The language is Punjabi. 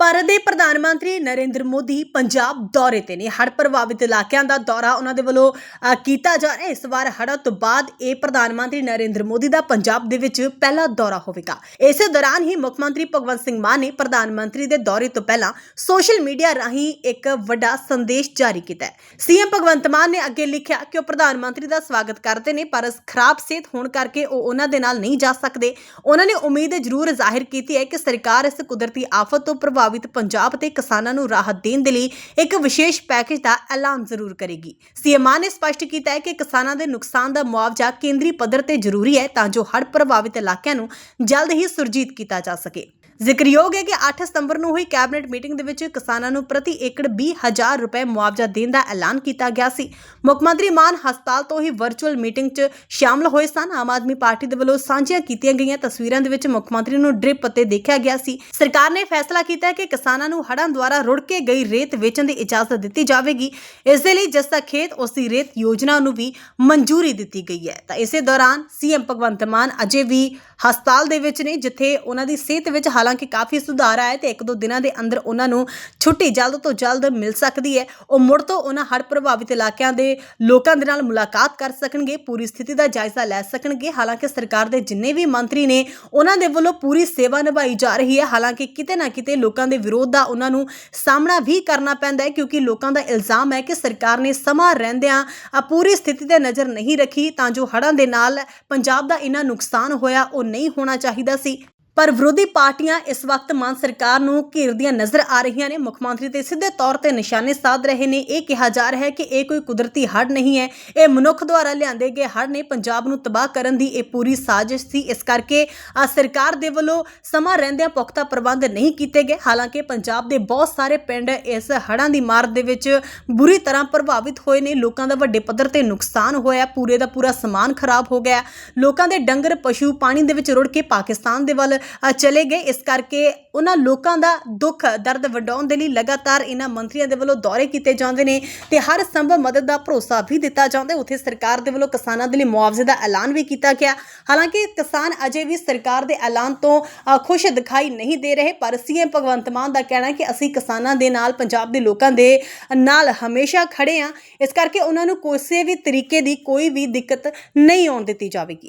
ਭਾਰਤ ਦੇ ਪ੍ਰਧਾਨ ਮੰਤਰੀ ਨਰਿੰਦਰ ਮੋਦੀ ਪੰਜਾਬ ਦੌਰੇ ਤੇ ਨੇ। ਹੜ੍ਹ ਪ੍ਰਭਾਵਿਤ ਇਲਾਕਿਆਂ ਦਾ ਦੌਰਾ ਉਹਨਾਂ ਦੇ ਵੱਲੋਂ ਅ, ਕੀਤਾ ਜਾ ਰਿਹਾ ਹੈ। ਇਸ ਵਾਰ ਹੜ੍ਹਾਂ ਤੋਂ ਬਾਅਦ ਇਹ ਪ੍ਰਧਾਨ ਮੰਤਰੀ ਨਰਿੰਦਰ ਮੋਦੀ ਦਾ ਪੰਜਾਬ ਦੇ ਵਿੱਚ ਪਹਿਲਾ ਦੌਰਾ ਹੋਵੇਗਾ। ਇਸੇ ਦੌਰਾਨ ਹੀ ਮੁੱਖ ਮੰਤਰੀ ਭਗਵੰਤ ਸਿੰਘ ਮਾਨ ਨੇ ਪ੍ਰਧਾਨ ਮੰਤਰੀ ਦੇ ਦੌਰੇ ਤੋਂ ਪਹਿਲਾਂ ਸੋਸ਼ਲ ਮੀਡੀਆ ਰਾਹੀਂ ਇੱਕ ਵੱਡਾ ਸੰਦੇਸ਼ ਜਾਰੀ ਕੀਤਾ ਹੈ। ਸੀਐਮ ਭਗਵੰਤ ਮਾਨ ਨੇ ਅੱਗੇ ਲਿਖਿਆ ਕਿ ਉਹ ਪ੍ਰਧਾਨ ਮੰਤਰੀ ਦਾ ਸਵਾਗਤ ਕਰਦੇ ਨੇ ਪਰ ਖਰਾਬ ਸਿਹਤ ਹੋਣ ਕਰਕੇ ਉਹ ਉਹਨਾਂ ਦੇ ਨਾਲ ਨਹੀਂ ਜਾ ਸਕਦੇ। ਉਹਨਾਂ ਨੇ ਉਮੀਦ ਜ਼ਰੂਰ ਜ਼ਾਹਿਰ ਕੀਤੀ ਹੈ ਕਿ ਸਰਕਾਰ ਇਸ ਕੁਦਰਤੀ ਆਫਤ ਤੋਂ ਪ੍ਰਭਾਵਿਤ ਪੰਜਾਬ ਤੇ ਕਿਸਾਨਾਂ ਨੂੰ ਰਾਹਤ ਦੇਣ ਦੇ ਲਈ ਇੱਕ ਵਿਸ਼ੇਸ਼ ਪੈਕੇਜ ਦਾ ਐਲਾਨ ਜ਼ਰੂਰ ਕਰੇਗੀ। ਸੀਐਮ ਮਾਨ ਨੇ ਸਪਸ਼ਟ ਕੀਤਾ ਹੈ ਕਿ ਕਿਸਾਨਾਂ ਦੇ ਨੁਕਸਾਨ ਦਾ ਮੁਆਵਜ਼ਾ ਕੇਂਦਰੀ ਪੱਧਰ ਤੇ ਜ਼ਰੂਰੀ ਹੈ ਤਾਂ ਜੋ ਹੜ੍ਹ ਪ੍ਰਭਾਵਿਤ ਇਲਾਕਿਆਂ ਨੂੰ ਜਲਦ ਹੀ ਸੁਰਜੀਤ ਕੀਤਾ ਜਾ ਸਕੇ। ਜ਼ਿਕਰਯੋਗ ਹੈ ਕਿ 8 ਸਤੰਬਰ ਨੂੰ ਹੋਈ ਕੈਬਨਿਟ ਮੀਟਿੰਗ ਦੇ ਵਿੱਚ ਕਿਸਾਨਾਂ ਨੂੰ ਪ੍ਰਤੀ ਏਕੜ 20000 ਰੁਪਏ ਮੁਆਵਜ਼ਾ ਦੇਣ ਦਾ ਐਲਾਨ ਕੀਤਾ ਗਿਆ ਸੀ। ਮੁੱਖ ਮੰਤਰੀ ਮਾਨ ਹਸਪਤਾਲ ਤੋਂ ਹੀ ਵਰਚੁਅਲ ਮੀਟਿੰਗ 'ਚ ਸ਼ਾਮਲ ਹੋਏ ਸਨ। ਆਮ ਆਦਮੀ ਪਾਰਟੀ ਦੇ ਵੱਲੋਂ ਸਾਂਝੀਆਂ ਕੀਤੀਆਂ ਗਈਆਂ ਤਸਵੀਰਾਂ ਦੇ ਵਿੱਚ ਮੁੱਖ ਮੰਤਰੀ ਨੂੰ ਡ੍ਰਿਪ ਅਤੇ ਦੇਖਿਆ ਗਿਆ ਸੀ। ਸਰਕਾਰ ਨੇ ਫੈਸਲਾ ਕੀਤਾ ਹੈ ਕਿ ਕਿਸਾਨਾਂ ਨੂੰ ਹੜ੍ਹਾਂ ਦੁਆਰਾ ਰੁੜ ਕੇ ਗਈ ਰੇਤ ਵੇਚਣ ਦੀ ਇਜਾਜ਼ਤ ਦਿੱਤੀ ਜਾਵੇਗੀ। ਇਸ ਦੇ ਲਈ ਜਿਸ ਦਾ ਖੇਤ, ਉਸ ਦੀ ਰੇਤ ਯੋਜਨਾ ਨੂੰ ਵੀ ਮਨਜ਼ੂਰੀ ਦਿੱਤੀ ਗਈ ਹੈ। ਤਾਂ ਇਸੇ ਦੌਰਾਨ ਸੀਐਮ ਭਗਵੰਤ ਮਾਨ ਅਜੇ ਵੀ ਹਸਪਤਾਲ ਦੇ ਵਿੱਚ ਨੇ, ਜਿੱਥੇ ਉਹਨਾਂ ਦੀ ਸਿਹਤ ਵਿੱਚ ਹਾਲਾਤ ਹਾਲਾਂਕਿ ਕਾਫੀ ਸੁਧਾਰ ਆਇਆ ਤੇ ਇੱਕ ਦੋ ਦਿਨਾਂ ਦੇ ਅੰਦਰ ਉਹਨਾਂ ਨੂੰ ਛੁੱਟੀ ਜਲਦ ਤੋਂ ਜਲਦ ਮਿਲ ਸਕਦੀ ਹੈ। ਉਹ ਮੁੜ ਤੋਂ ਉਹਨਾਂ ਹੜ ਪ੍ਰਭਾਵਿਤ ਇਲਾਕਿਆਂ ਦੇ ਲੋਕਾਂ ਦੇ ਨਾਲ ਮੁਲਾਕਾਤ ਕਰ ਸਕਣਗੇ, ਪੂਰੀ ਸਥਿਤੀ ਦਾ ਜਾਇਜ਼ਾ ਲੈ ਸਕਣਗੇ। ਹਾਲਾਂਕਿ ਸਰਕਾਰ ਦੇ ਜਿੰਨੇ ਵੀ ਮੰਤਰੀ ਨੇ, ਉਹਨਾਂ ਦੇ ਵੱਲੋਂ ਪੂਰੀ ਸੇਵਾ ਨਿਭਾਈ ਜਾ ਰਹੀ ਹੈ। ਹਾਲਾਂਕਿ ਕਿਤੇ ਨਾ ਕਿਤੇ ਲੋਕਾਂ ਦੇ ਵਿਰੋਧ ਦਾ ਉਹਨਾਂ ਨੂੰ ਸਾਹਮਣਾ ਵੀ ਕਰਨਾ ਪੈਂਦਾ ਹੈ ਕਿਉਂਕਿ ਲੋਕਾਂ ਦਾ ਇਲਜ਼ਾਮ ਹੈ ਕਿ ਸਰਕਾਰ ਨੇ ਸਮਾਂ ਰਹਿੰਦਿਆਂ ਆ ਪੂਰੀ ਸਥਿਤੀ ਤੇ ਨਜ਼ਰ ਨਹੀਂ ਰੱਖੀ, ਤਾਂ ਜੋ ਹੜ੍ਹਾਂ ਦੇ ਨਾਲ ਪੰਜਾਬ ਦਾ ਇੰਨਾ ਨੁਕਸਾਨ ਹੋਇਆ, ਉਹ ਨਹੀਂ ਹੋਣਾ ਚਾਹੀਦਾ ਸੀ। ਪਰ ਵਿਰੋਧੀ ਪਾਰਟੀਆਂ ਇਸ ਵਕਤ ਮਾਨ ਸਰਕਾਰ ਨੂੰ ਘੇਰਦੀਆਂ ਨਜ਼ਰ ਆ ਰਹੀਆਂ ਨੇ। ਮੁੱਖ ਮੰਤਰੀ ਤੇ ਸਿੱਧੇ ਤੌਰ ਤੇ ਨਿਸ਼ਾਨੇ ਸਾਧ ਰਹੇ ਨੇ। ਇਹ ਕਿਹਾ ਜਾ ਰਿਹਾ ਹੈ ਕਿ ਇਹ ਕੋਈ ਕੁਦਰਤੀ ਹੜ੍ਹ ਨਹੀਂ ਹੈ। ਇਹ ਮਨੁੱਖ ਦੁਆਰਾ ਲਿਆਂਦੇ ਗਏ ਹੜ੍ਹ ਨੇ ਪੰਜਾਬ ਨੂੰ ਤਬਾਹ ਕਰਨ ਦੀ ਇਹ ਪੂਰੀ ਸਾਜ਼ਿਸ਼ ਸੀ। ਇਸ ਕਰਕੇ ਆ ਸਰਕਾਰ ਦੇ ਵੱਲੋਂ ਸਮਾਂ ਰਹਿੰਦਿਆਂ ਪੁਖਤਾ ਪ੍ਰਬੰਧ ਨਹੀਂ ਕੀਤੇ ਗਏ। ਹਾਲਾਂਕਿ ਪੰਜਾਬ ਦੇ ਬਹੁਤ ਸਾਰੇ ਪਿੰਡ ਇਸ ਹੜ੍ਹਾਂ ਦੀ ਮਾਰ ਦੇ ਵਿੱਚ ਬੁਰੀ ਤਰ੍ਹਾਂ ਪ੍ਰਭਾਵਿਤ ਹੋਏ ਨੇ। ਲੋਕਾਂ ਦਾ ਵੱਡੇ ਪੱਧਰ ਤੇ ਨੁਕਸਾਨ ਹੋਇਆ। ਪੂਰੇ ਦਾ ਪੂਰਾ ਸਮਾਨ ਖਰਾਬ ਹੋ ਗਿਆ। ਲੋਕਾਂ ਦੇ ਡੰਗਰ, ਪਸ਼ੂ ਪਾਣੀ ਦੇ ਵਿੱਚ ਰੁੜ ਕੇ ਪਾਕਿਸਤਾਨ ਦੇ ਵੱਲ ਚਲੇ ਗਏ। ਇਸ ਕਰਕੇ ਉਹਨਾਂ ਲੋਕਾਂ ਦਾ ਦੁੱਖ, ਦਰਦ ਵੰਡਾਉਣ ਦੇ ਲਈ ਲਗਾਤਾਰ ਇਹਨਾਂ ਮੰਤਰੀਆਂ ਦੇ ਵੱਲੋਂ ਦੌਰੇ ਕੀਤੇ ਜਾਂਦੇ ਨੇ ਤੇ ਹਰ ਸੰਭਵ ਮਦਦ ਦਾ ਭਰੋਸਾ ਵੀ ਦਿੱਤਾ ਜਾਂਦਾ ਉੱਥੇ ਸਰਕਾਰ ਦੇ ਵੱਲੋਂ ਕਿਸਾਨਾਂ ਦੇ ਲਈ ਮੁਆਵਜ਼ੇ ਦਾ ਐਲਾਨ ਵੀ ਕੀਤਾ ਗਿਆ। ਹਾਲਾਂਕਿ ਕਿਸਾਨ ਅਜੇ ਵੀ ਸਰਕਾਰ ਦੇ ਐਲਾਨ ਤੋਂ ਖੁਸ਼ ਦਿਖਾਈ ਨਹੀਂ ਦੇ ਰਹੇ, ਪਰ ਸੀਐਮ ਭਗਵੰਤ ਮਾਨ ਦਾ ਕਹਿਣਾ ਕਿ ਅਸੀਂ ਕਿਸਾਨਾਂ ਦੇ ਨਾਲ, ਪੰਜਾਬ ਦੇ ਲੋਕਾਂ ਦੇ ਨਾਲ ਹਮੇਸ਼ਾ ਖੜੇ ਹਾਂ। ਇਸ ਕਰਕੇ ਉਹਨਾਂ ਨੂੰ ਕਿਸੇ ਵੀ ਤਰੀਕੇ ਦੀ ਕੋਈ ਵੀ ਦਿੱਕਤ ਨਹੀਂ ਆਉਣ ਦਿੱਤੀ ਜਾਵੇਗੀ।